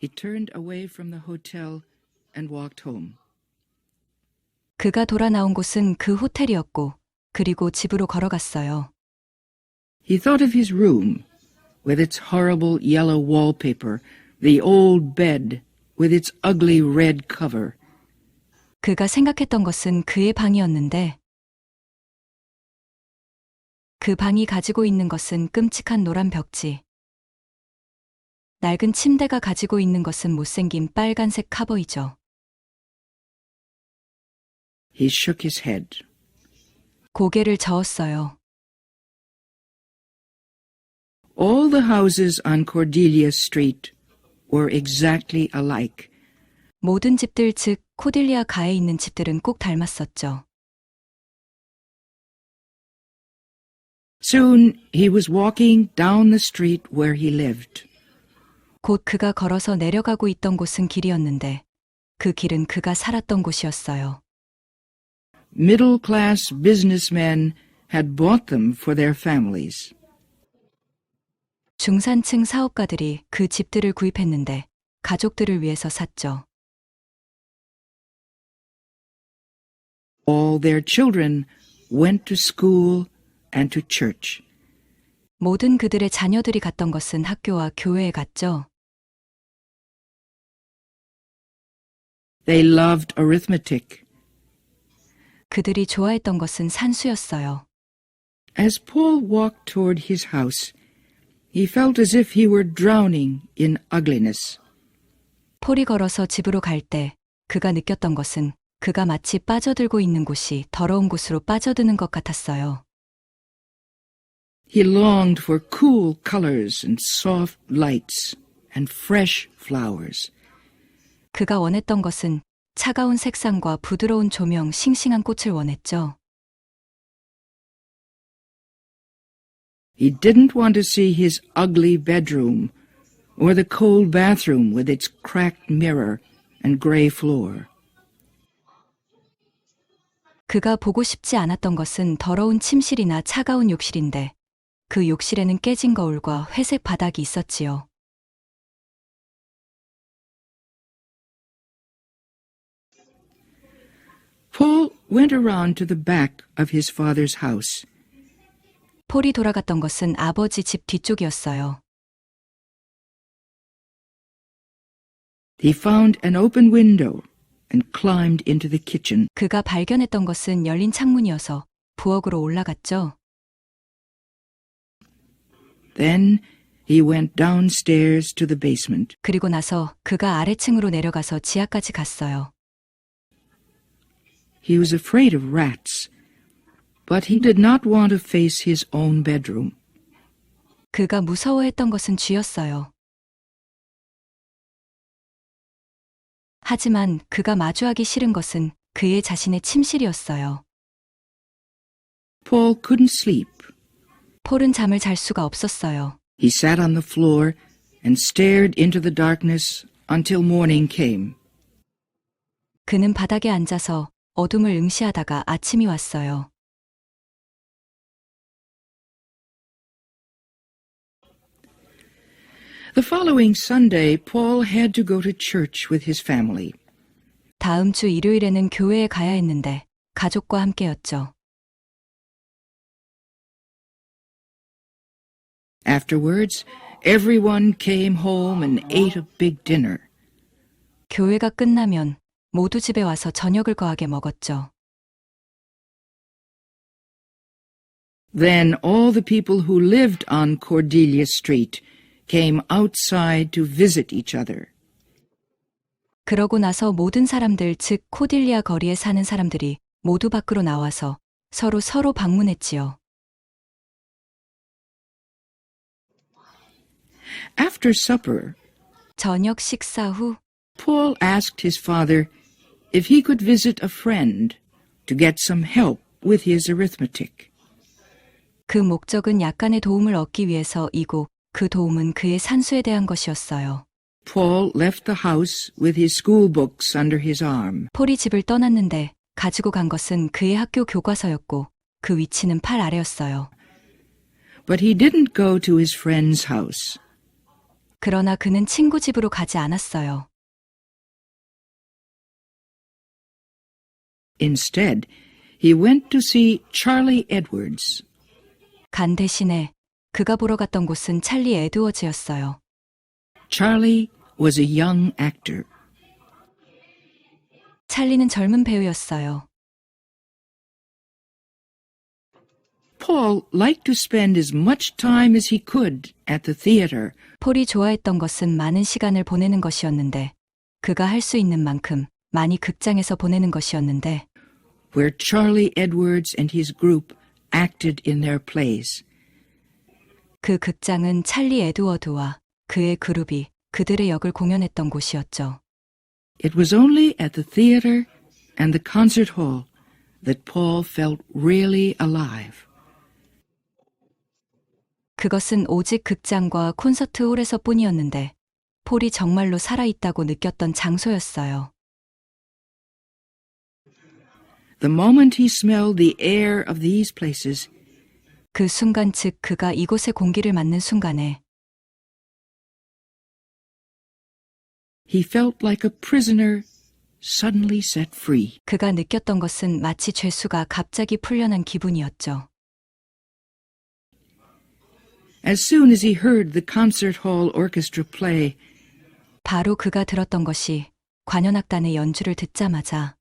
He turned away from the hotel and walked home. 그가 돌아 나온 곳은 그 호텔이었고, 그리고 집으로 걸어갔어요. He thought of his room, with its horrible yellow wallpaper, the old bed with its ugly red cover. 그가 생각했던 것은 그의 방이었는데, 그 방이 가지고 있는 것은 끔찍한 노란 벽지. 낡은 침대가 가지고 있는 것은 못생긴 빨간색 카버이죠. He shook his head. 고개를 저었어요. All the houses on Cordelia Street were exactly alike. 모든 집들 즉 코딜리아 가에 있는 집들은 꼭 닮았었죠. Soon he was walking down the street where he lived. 곧 그가 걸어서 내려가고 있던 곳은 길이었는데 그 길은 그가 살았던 곳이었어요. Middle class businessmen had bought them for their families. 중산층 사업가들이 그 집들을 구입했는데 가족들을 위해서 샀죠. All their children went to school and to church. 모든 그들의 자녀들이 갔던 것은 학교와 교회에 갔죠. They loved arithmetic. 그들이 좋아했던 것은 산수였어요. As Paul walked toward his house, he felt as if he were drowning in ugliness. 폴이 걸어서 집으로 갈 때 그가 느꼈던 것은 그가 마치 빠져들고 있는 곳이 더러운 곳으로 빠져드는 것 같았어요. He longed for cool colors and soft lights and fresh flowers. 그가 원했던 것은 차가운 색상과 부드러운 조명, 싱싱한 꽃을 원했죠. He didn't want to see his ugly bedroom or the cold bathroom with its cracked mirror and gray floor. 그가 보고 싶지 않았던 것은 더러운 침실이나 차가운 욕실인데 그 욕실에는 깨진 거울과 회색 바닥이 있었지요. Paul went around to the back of his father's house. 폴이 돌아갔던 것은 아버지 집 뒤쪽이었어요. He found an open window and climbed into the kitchen. 그가 발견했던 것은 열린 창문이어서 부엌으로 올라갔죠. Then he went downstairs to the basement. 그리고 나서 그가 아래층으로 내려가서 지하까지 갔어요. He was afraid of rats, but he did not want to face his own bedroom. 그가 무서워했던 것은 쥐였어요. 하지만 그가 마주하기 싫은 것은 그의 자신의 침실이었어요. Paul couldn't sleep. 폴은 잠을 잘 수가 없었어요. He sat on the floor and stared into the darkness until morning came. 그는 바닥에 앉아서 어둠을 응시하다가 아침이 왔어요. The following Sunday, Paul had to go to church with his family. 다음 주 일요일에는 교회에 가야 했는데 가족과 함께였죠. Afterwards, everyone came home and ate a big dinner. 교회가 끝나면 모두 집에 와서 저녁을 거하게 먹었죠. Then all the people who lived on Cordelia Street came outside to visit each other. 그러고 나서 모든 사람들, 즉 코딜리아 거리에 사는 사람들이 모두 밖으로 나와서 서로 서로 방문했지요. After supper, 저녁 식사 후 Paul asked his father if he could visit a friend to get some help with his arithmetic. 그 목적은 약간의 도움을 얻기 위해서이고 그 도움은 그의 산수에 대한 것이었어요. Paul left the house with his school books under his arm. 폴이 집을 떠났는데 가지고 간 것은 그의 학교 교과서였고 그 위치는 팔 아래였어요. But he didn't go to his friend's house. 그러나 그는 친구 집으로 가지 않았어요. Instead, he went to see Charlie Edwards. 간 대신에 그가 보러 갔던 곳은 찰리 에드워즈였어요. Charlie was a young actor. 찰리는 젊은 배우였어요. Paul liked to spend as much time as he could at the theater, 폴이 좋아했던 것은 많은 시간을 보내는 것이었는데, 그가 할 수 있는 만큼 많이 극장에서 보내는 것이었는데, where Charlie Edwards and his group acted in their plays. 그 극장은 찰리 에드워드와 그의 그룹이 그들의 역을 공연했던 곳이었죠. It was only at the theater and the concert hall that Paul felt really alive. 그것은 오직 극장과 콘서트 홀에서 뿐이었는데, 폴이 정말로 살아있다고 느꼈던 장소였어요. The moment he smelled the air of these places, 그 순간 즉 그가 이곳의 공기를 맡는 순간에 he felt like a prisoner suddenly set free. 그가 느꼈던 것은 마치 죄수가 갑자기 풀려난 기분이었죠. As soon as he heard the concert hall orchestra play, 바로 그가 들었던 것이 관현악단의 연주를 듣자마자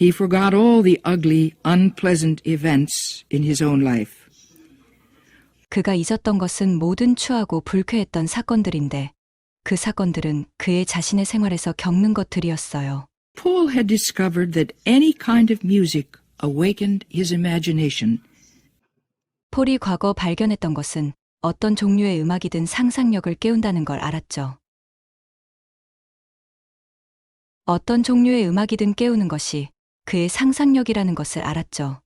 he forgot all the ugly, unpleasant events in his own life. 그가 잊었던 것은 모든 추하고 불쾌했던 사건들인데 그 사건들은 그의 자신의 생활에서 겪는 것들이었어요. Paul had discovered that any kind of music awakened his imagination. 폴이 과거 발견했던 것은 어떤 종류의 음악이든 상상력을 깨운다는 걸 알았죠. 어떤 종류의 음악이든 깨우는 것이 그의 상상력이라는 것을 알았죠.